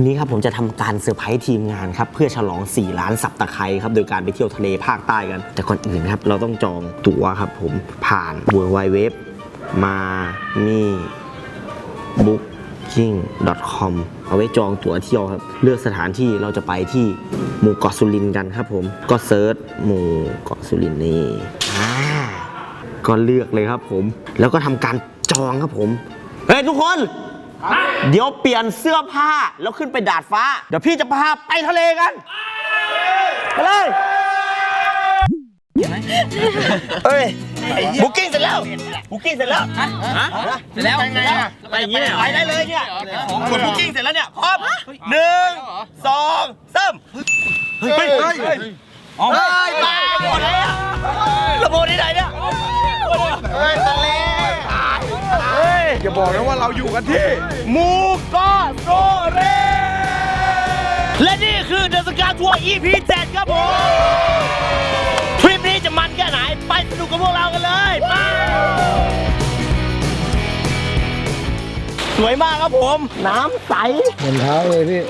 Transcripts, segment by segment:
วันนี้ครับผมจะทำการเซอร์ไพรส์ทีมงานครับเพื่อฉลอง 4 ล้านสับตะไคร้ครับโดยการไปเที่ยวทะเลภาคใต้กัน แต่ก่อนอื่นครับเราต้องจองตั๋วครับผมผ่าน w w w มานี่ booking.com เอาไว้จองตั๋วเที่ยวครับ เลือกสถานที่เราจะไปที่หมู่เกาะสุรินทร์กันครับผมก็เซิร์ชหมู่เกาะสุรินทร์นี่ก็เลือกเลยครับผม แล้วก็ทำการจองครับผมเฮ้ยทุกคน เดี๋ยวเปลี่ยนเสื้อผ้าแล้วขึ้นไปดาดฟ้า เดี๋ยวพี่จะพาไปทะเลกัน ไปเลยเอ้ยบุ๊กิ้งเสร็จแล้วบุ๊กิ้งเสร็จแล้วเสร็จแล้วไปไงอะไปอย่างนี้ไปได้เลยเนี่ยกดบุ๊กิ้งเสร็จแล้วเนี่ยพร้อมหนึ่งสองสามเฮ้ยเฮ้ยเฮ้ยเฮ้ยบ้าหมดเลยอะระเบิดที่ไหนเนี่ย อย่าบอกนะว่าเราอยู่กันที่หมูเกาะโซเร และนี่คือเดอะสกาทัวร์ EP 7ครับผมทริปนี้จะมันแค่ไหน ไปสนุกกับพวกเรากันเลยไปสวยมากครับผม น้ำใส เห็นเท้าเลยพี่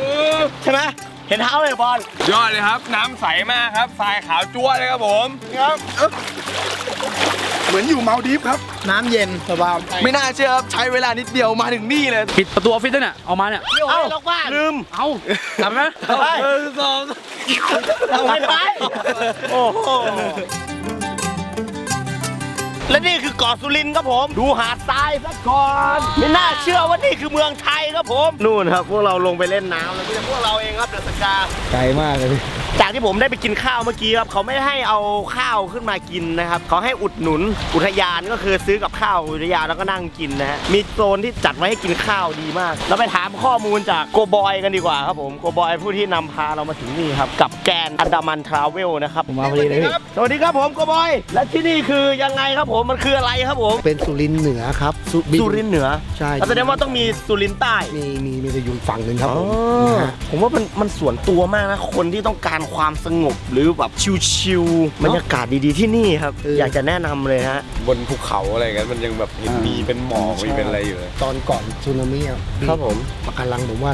ใช่ไหมเห็นเท้าเลยบอลยอดเลยครับ น้ำใสมากครับทรายขาวจั๊วเลยครับผมครับ เหมือนอยู่เมาดีฟครับ น้ำเย็นสบายไม่น่าเชื่อครับใช้เวลานิดเดียวมาถึงนี่เลยปิดประตูออฟฟิศด้วยเนี่ยเอามาเนี่ยเอ้าลืมเอาทำไหมไปสองไม่ไปโอ้โหและนี่คือเกาะสุรินทร์ครับผม ดูหาดทรายซะก่อน ไม่น่าเชื่อว่านี่คือเมืองไทยครับผม นู่นครับ พวกเราลงไปเล่นน้ำแล้วก็พวกเราเองครับเด อะสกา ไกลมากเลยพี่จากที่ผมได้ไปกินข้าวเมื่อกี้ครับเขาไม่ให้เอาข้าวขึ้นมากินนะครับเขาให้อุดหนุนอุทยานก็คือซื้อกับข้าวอุทยานแล้วก็นั่งกินนะฮะมีโซนที่จัดไว้ให้กินข้าวดีมาก เราไปถามข้อมูลจากโกบอยกันดีกว่าครับผมโกบอยผู้ที่นำพาเรามาถึงนี่ครับกับแกนอันดามันทราเวลนะครับผมมาพอดีเลยพี่สวัสดีครับผมโกบอย และที่นี่คือยังไงครับผมมันคืออะไรครับผมเป็นสุรินทร์เหนือครับสุบิน สุรินทร์เหนือใช่แล้วแสดงว่าต้องมีสุรินทร์ใต้ มีมีมีจะอยู่ฝั่งหนึ่งครับอ๋ผอมนะฮะผมว่ามันมันส่วนตัวมากนะ คนที่ต้องการความสงบหรือแบบชิลๆบรรยากาศดีๆที่นี่ครับ อยากจะแนะนำเลยฮะ บนภูเขาอะไรกันมันยังแบบเห็นมีเป็นหมอกมีเป็นอะไรอยู่เลยตอนก่อนสึนามิอะครับผม ปะการังผมว่า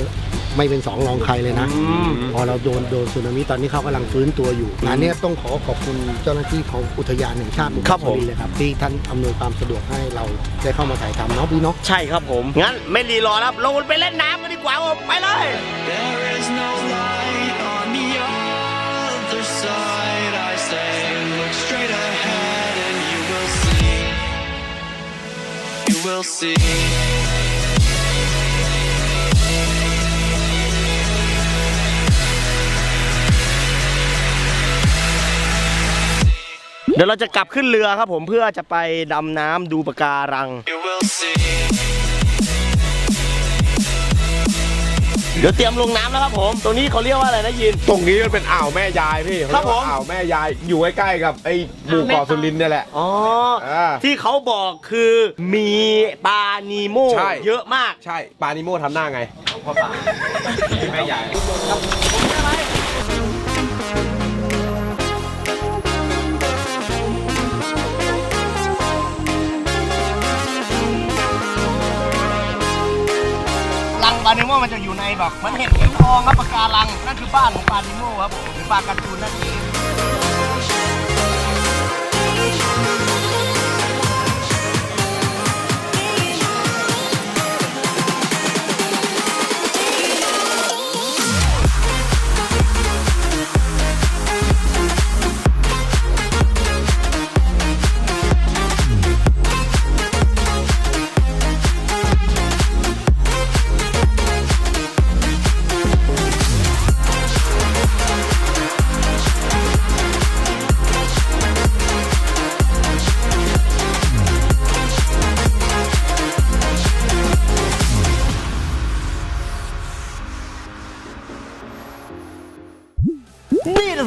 ไม่เป็นสองรองใครเลยนะ อืม พอเราโดนโดนสึนามิตอนนี้เขากำลังฟื้นตัวอยู่งานเนี้ยต้องขอขอบคุณเจ้าหน้าที่ของอุทยานแห่งชาติบุครับผม รีเลยครับที่ท่านอำนวยความสะดวกให้เราได้เข้ามาถ่ายทำเนาะพี่เนาะ ใช่ครับผม งั้นไม่รีรอแล้วลงไปเล่นน้ำกันดีกว่าผมไปเลย There is no You will see. เดี๋ยวเราจะกลับขึ้นเรือครับผมเพื่อจะไปดำน้ำดูปะการัง You will see. ดี๋ยวเตรียมลงน้ำแล้วครับผม ตรงนี้เขาเรียกว่าอะไรนะยิน ตรงนี้มันเป็นอ่าวแม่ยายพี่ครับผมเรียกว่าอ่าวแม่ยายอยู่ใกล้ๆกับไอ้หมู่เกาะสุรินทร์เนี่ยแหละ อ๋อ อ่าที่เขาบอกคือมีปลานีโมใช่ เยอะมาก ใช่ปลานิโมทำหน้าไง นิโมมันจะอยู่ในแบบมันเห็นเข็มทองครับปะการังนั่นคือบ้านของปลานิโมครับผมหรือปลาการ์ตูนนั่นเอง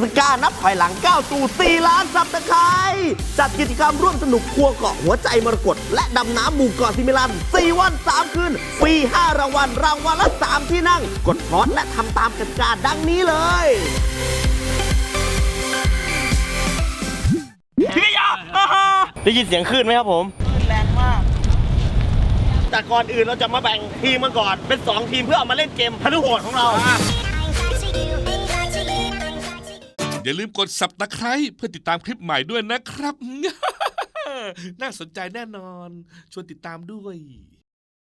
นี่เทศกาลนับถอยหลังก้าวสู่ 4 ล้านซับตะไคร้จัดกิจกรรมร่วมสนุกครัวเกาะหัวใจมรกตและดำน้ำหมู่เกาะซิมิลัน 4 วัน 3 คืน ฟรี 5 รางวัล รางวัลละ 3 ที่นั่ง กดพร้อมและทำตามกติกาดังนี้เลยพี่ยาได้ยินเสียงคลื่นไหมครับผมแรงมาก แต่ก่อนอื่นเราจะมาแบ่งทีมกันก่อน เป็น 2 ทีมเพื่อเอามาเล่นเกมพนุโหดของเรา อย่าลืมกดสับตะไคร้เพื่อติดตามคลิปใหม่ด้วยนะครับ น่าสนใจแน่นอน ชวนติดตามด้วย